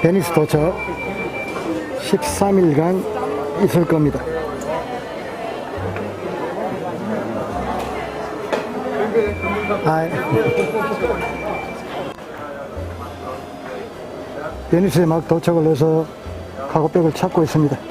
베니스 도착 13일간 있을 겁니다. 아, 베니스에 막 도착을 해서 카고백을 찾고 있습니다.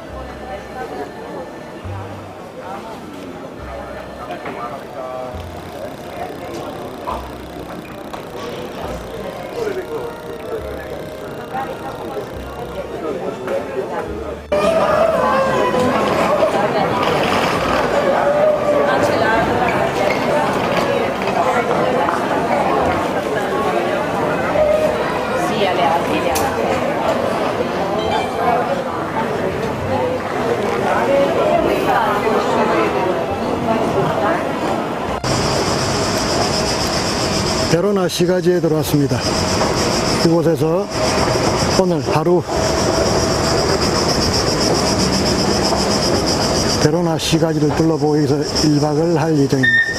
시가지에 들어왔습니다. 이곳에서 오늘 하루 베로나 시가지를 둘러보고 여기서 1박을 할 예정입니다.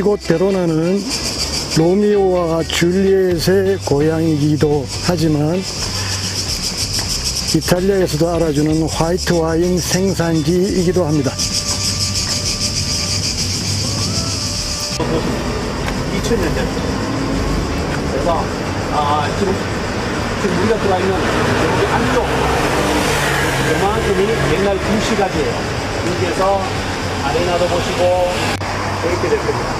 이곳 베로나는 로미오와 줄리엣의 고향이기도 하지만 이탈리아에서도 알아주는 화이트 와인 생산지이기도 합니다. 2000년 전. 그래서 아, 지금 지금 우리가 들어와 있는 여기 안쪽 요만큼이 옛날 구시가지예요. 여기에서 아레나도 보시고 이렇게 될 겁니다.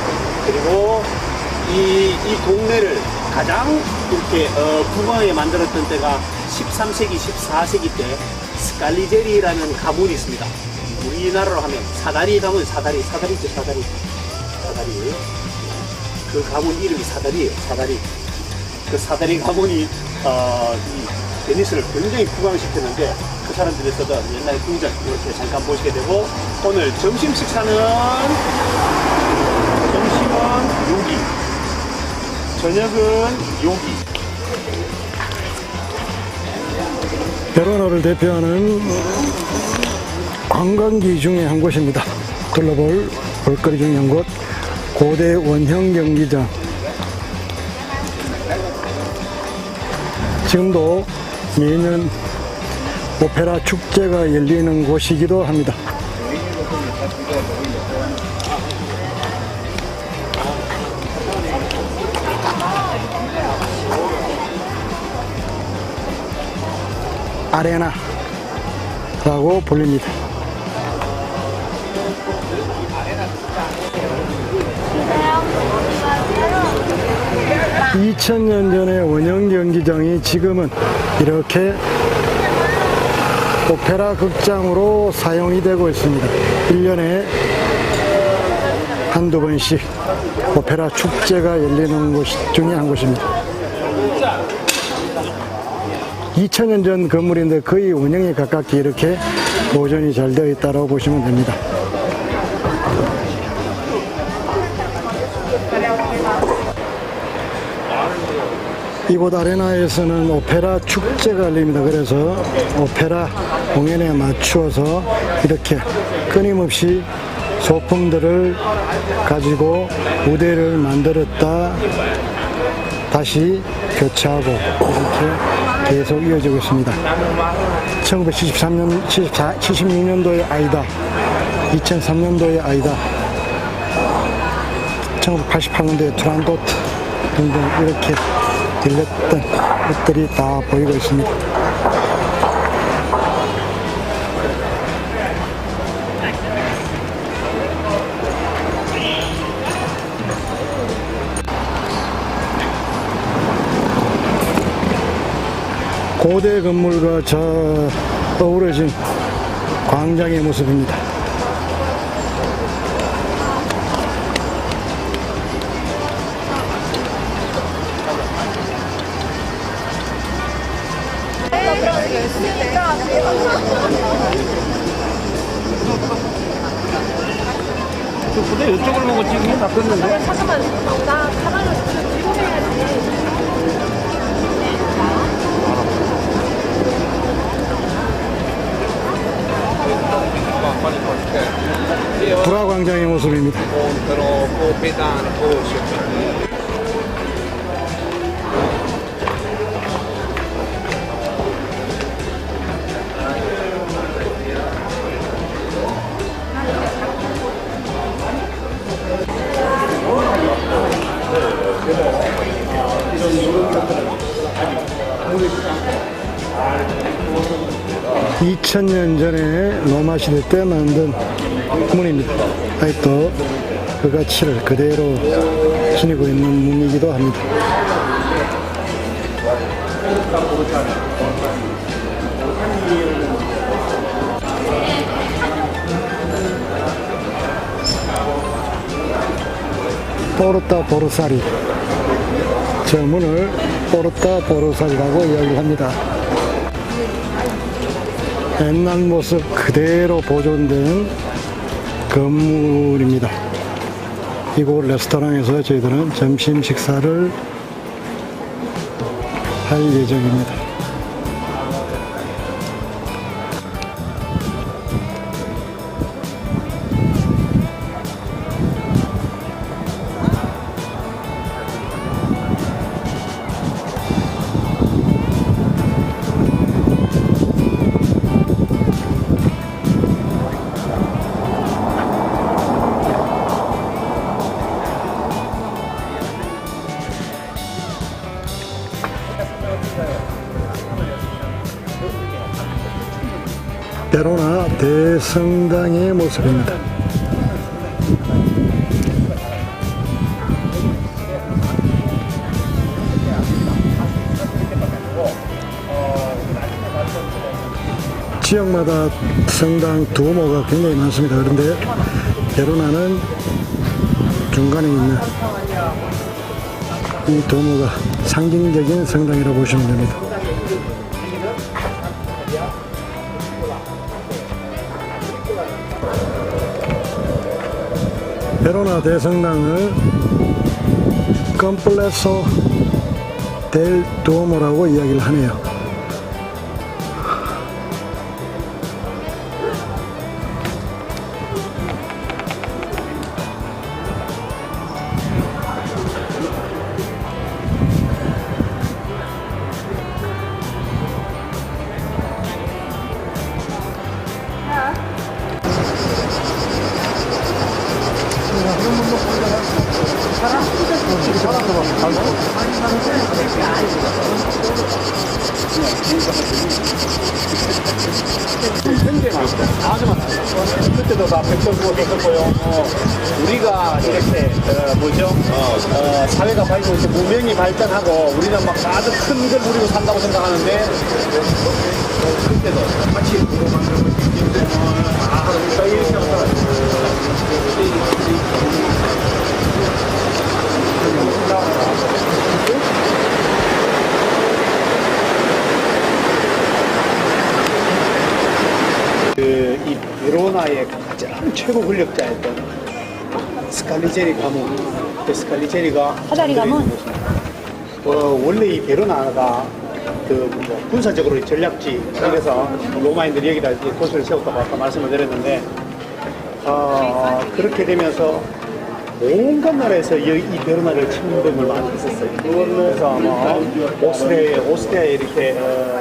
그리고 이, 이 동네를 가장 이렇게 어, 부강하게 만들었던 때가 13세기, 14세기 때 스칼리제리라는 가문이 있습니다. 우리나라로 하면 사다리 가문, 사다리, 사다리 있죠, 사다리. 사다리. 그 가문 이름이 사다리예요. 사다리. 그 사다리 가문이 어, 이 베니스를 굉장히 부강시켰는데 그 사람들에서도 옛날 궁전 이렇게 잠깐 보시게 되고 오늘 점심 식사는 점심은 여기, 저녁은 여기. 베로나를 대표하는 관광지 중에 한 곳입니다. 둘러볼 볼거리 중에 한 곳, 고대 원형 경기장. 지금도 매년 오페라 축제가 열리는 곳이기도 합니다. 아레나라고 불립니다. 2000년 전의 원형 경기장이 지금은 이렇게 오페라 극장으로 사용이 되고 있습니다. 1년에 한두 번씩 오페라 축제가 열리는 곳 중에 한 곳입니다. 2000년 전 건물인데 거의 원형에 가깝게 이렇게 보존이 잘 되어 있다고 보시면 됩니다. 이곳 아레나에서는 오페라 축제가 열립니다. 그래서 오페라 공연에 맞추어서 이렇게 끊임없이 소품들을 가지고 무대를 만들었다 다시 교체하고 이렇게 계속 이어지고 있습니다. 1973년, 74, 76년도의 아이다. 2003년도의 아이다. 1988년도에 트란도트 등등 이렇게 들렸던 것들이 다 보이고 있습니다. 고대 건물과 저 어우러진 광장의 모습입니다. 저 부대 이쪽을 보고 지금 다 껐는데. 잠깐만, 나 가방을 들고 해야지. 불화광장의 모습입니다. troppo pedante 이 2000년 전에 로 마 시대 때 만든 문입니다. 아직도 그 가치를 그대로 지니고 있는 문이기도 합니다. 포르타 보르사리 저 문을 포르타 보르사리라고 이야기합니다. 옛날 모습 그대로 보존된 건물입니다. 이곳 레스토랑에서 저희들은 점심 식사를 할 예정입니다. 성당의 모습입니다. 지역마다 성당 두모가 굉장히 많습니다. 그런데 베로나는 중간에 있는 이 두모가 상징적인 성당이라고 보시면 됩니다. 베로나 대성당을 컴플레소 델 두오모라고 이야기를 하네요. 우리가 이렇게 어, 뭐죠? 어, 사회가 발전, 이제 문명이 발전하고 우리는 막 아주 큰 걸 누리고 산다고 생각하는데 어, 그때도 같이 이렇게 그이 베로나의 가장 최고 권력자였던 스칼리제리 가문. 그 스칼리제리가 사다리 가문? 어, 원래 이 베로나가 그뭐 군사적으로 전략지 이래서 로마인들이 여기다 이제 도시를 세웠다고 아까 말씀을 드렸는데 어, 그렇게 되면서 온갖 나라에서 이, 이 베로나를 침범을 많이 했었어요. 그래서 뭐 오스트리아에, 오스트리아에 이렇게 어,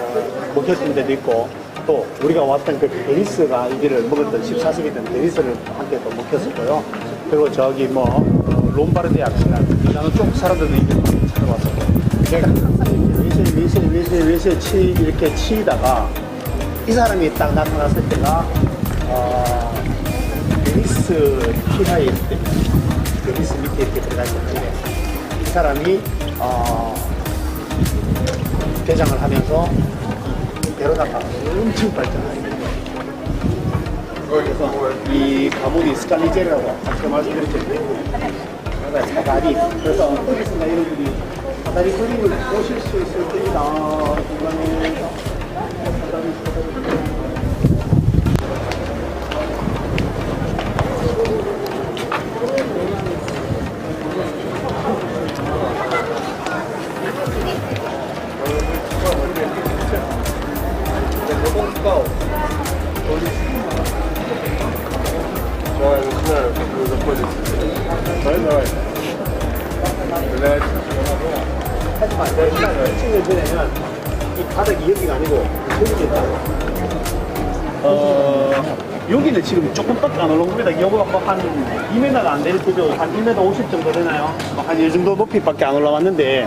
먹혔던 데도 있고 또 우리가 왔던 그 베니스가 이들을 먹었던 14세기 때 베니스를 함께 또 먹혔었고요. 그리고 저기 뭐 어, 롬바르디아 나는 쪽 사람들도 이제 찾아왔었고 내가 항상 미세 미세 미세 미세 치 이렇게 치다가 이 사람이 딱 나타났을 때가 어, 베니스 피하에 있을 때 베니스 밑에 이렇게 들어가 있는데 이 사람이 어, 대장을 하면서 이 베로나가 엄청 됩니다. 그래서 이 가문이 스칼리제라고 아까 말씀드렸죠. 사다리. 그래서 어디서나 여러분이 사다리 그림을 보실 수 있을 겁니다. 중간에 하지만 바닥이 여기가 아니고 저기 있다. 어, 여기는 지금 조금밖에 안 올라옵니다. 이거 뭐한 2m가 안 되는 그죠? 한 2m 50 정도 되나요? 한 이 정도 높이밖에 안 올라왔는데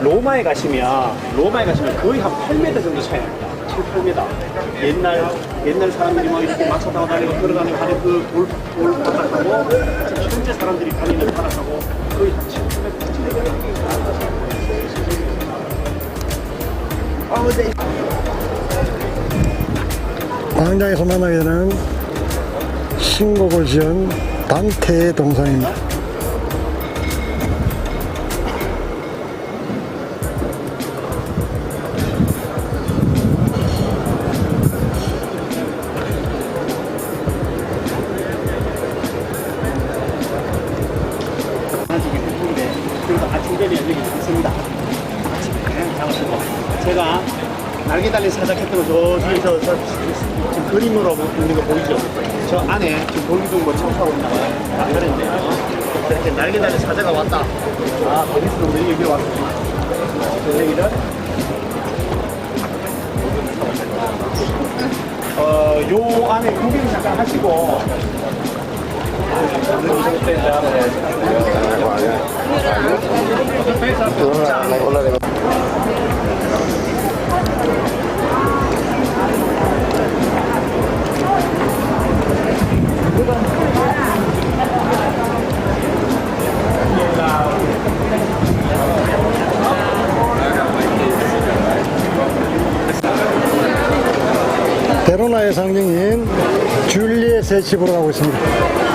로마에 가시면 로마에 가시면 거의 한 8m 정도 차이 납니다. 7, 8m. 옛날 옛날 사람들이 뭐 이렇게 막차 타고 다니고 걸어가는 하는 그돌 돌 바닥하고 현재 사람들이 다니는 바닥하고 거의 한 광장에서 만나게 되는 신곡을 지은 단테의 동상입니다. 날개 달린 사자캐터는 저 뒤에서 저 지금 그림으로 있는 거 보이죠? 저 안에 지금 돌기둥 뭐 청소하고 있나 봐요. 안 그랬는데요. 이렇게 날개 달린 사자가 왔다. 아, 거기서 우리 여기 왔구나. 그 얘기를 어, 요 안에 구경 잠깐 하시고 베로나의 상징인 줄리엣의 집으로 가고 있습니다.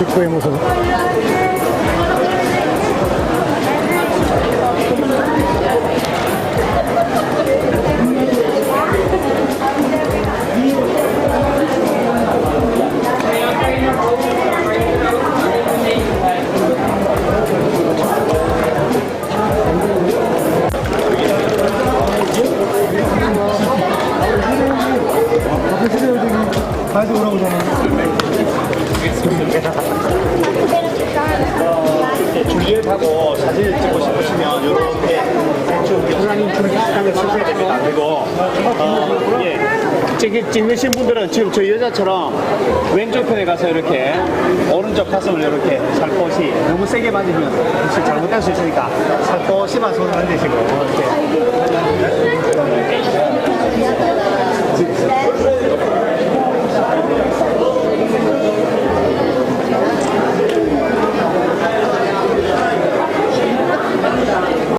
입구의 모습. 찍, 찍으신 분들은 지금 저 여자처럼 왼쪽 편에 가서 이렇게 오른쪽 가슴을 이렇게 살포시 너무 세게 맞으면 혹시 잘못될 수 있으니까 살포시만 손을 만드시고 이렇게